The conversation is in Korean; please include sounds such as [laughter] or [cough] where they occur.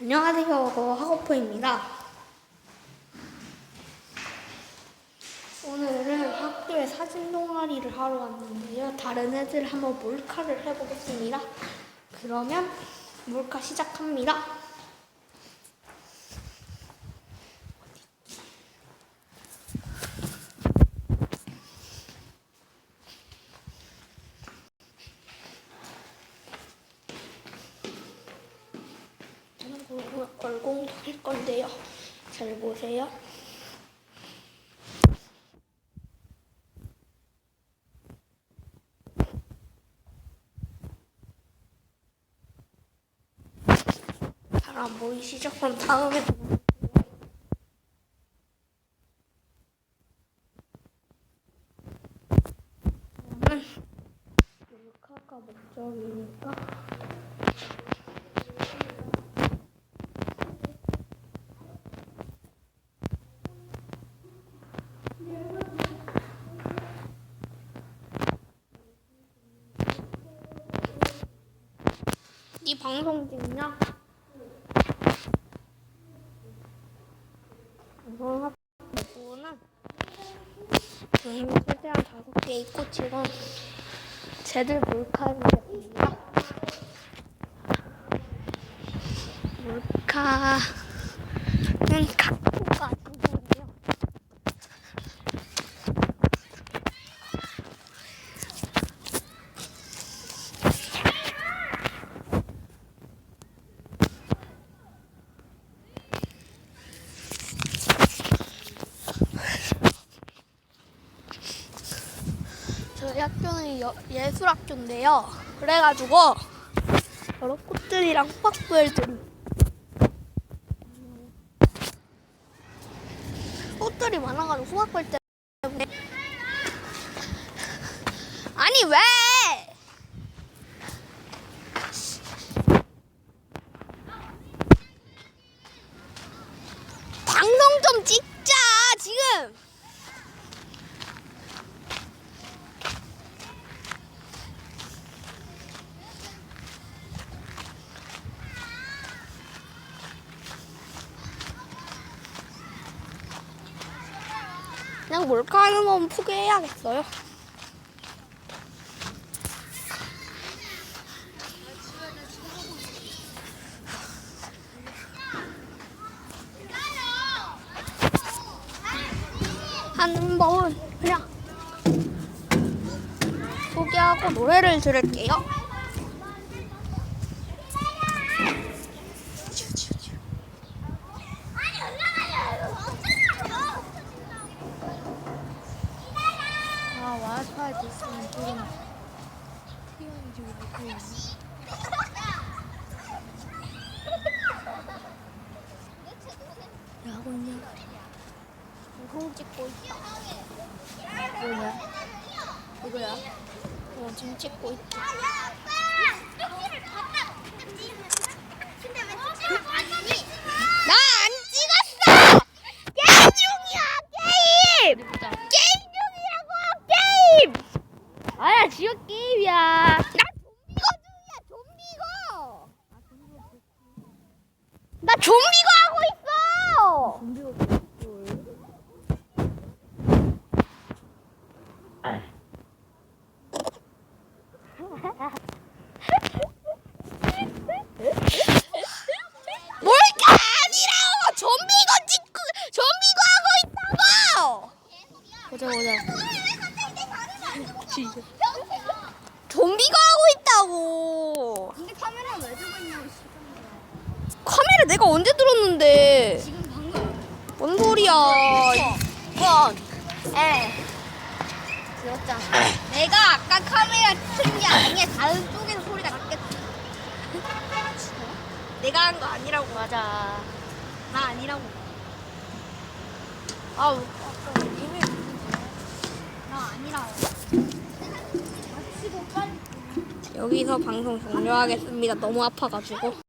안녕하세요. 그 하고프입니다. 오늘은 학교에 사진 동아리를 하러 왔는데요. 다른 애들 한번 몰카를 해보겠습니다. 그러면 몰카 시작합니다. 저는 얼공- 얼공도 할 건데요. 잘 보세요. 잘 안 보이시죠? 그럼 다음에. 그러면 목적이니까 이 방송 중이야? 방송 최대한 다섯 개 있고 지금 쟤들 몰카입니다. 몰카는 각도가 아니고요. 저희 학교는 여- 예술학교인데요. 그래가지고 여러 꽃들이랑 호박들이 꽃들이 많아가지고 호박벌 때문에 아니 왜? 방송 좀 찍자 지금. 그냥 몰카 하는 건 포기해야겠어요. 한 번 그냥 소개하고 노래를 들을게요. 아 와이파이 됐으면 지금 티원이 지금 있네 야 하고 있냐? 방송 찍고 있다. 뭐냐? 이거야? 어, 지금 찍고 있다. 나 안 찍었어! 게임 중이야, 게임! 보자 게임 중이라고, 게임! 아야 지역 게임이야 나 좀비거 중이야, 좀비거! 나 좀비거 하고 있어! 좀비가 뭘까 아니라고! 좀비거 찍고, 좀비거 하고 있다고! 보자 보자 좀비가 하고 있다고! 근데 카메라 왜 들고 있냐고 카메라 내가 언제 들었는데? 지금 방금 뭔 소리야? 원 에. 들었잖아 내가 아까 카메라 튼게 아니야 다른 쪽에서 소리가 났겠지 [laughs] 내가 한 거 아니라고. 맞아 나 아니라고. 아우. 나 아니라고 여기서 방송 종료하겠습니다. 너무 아파가지고.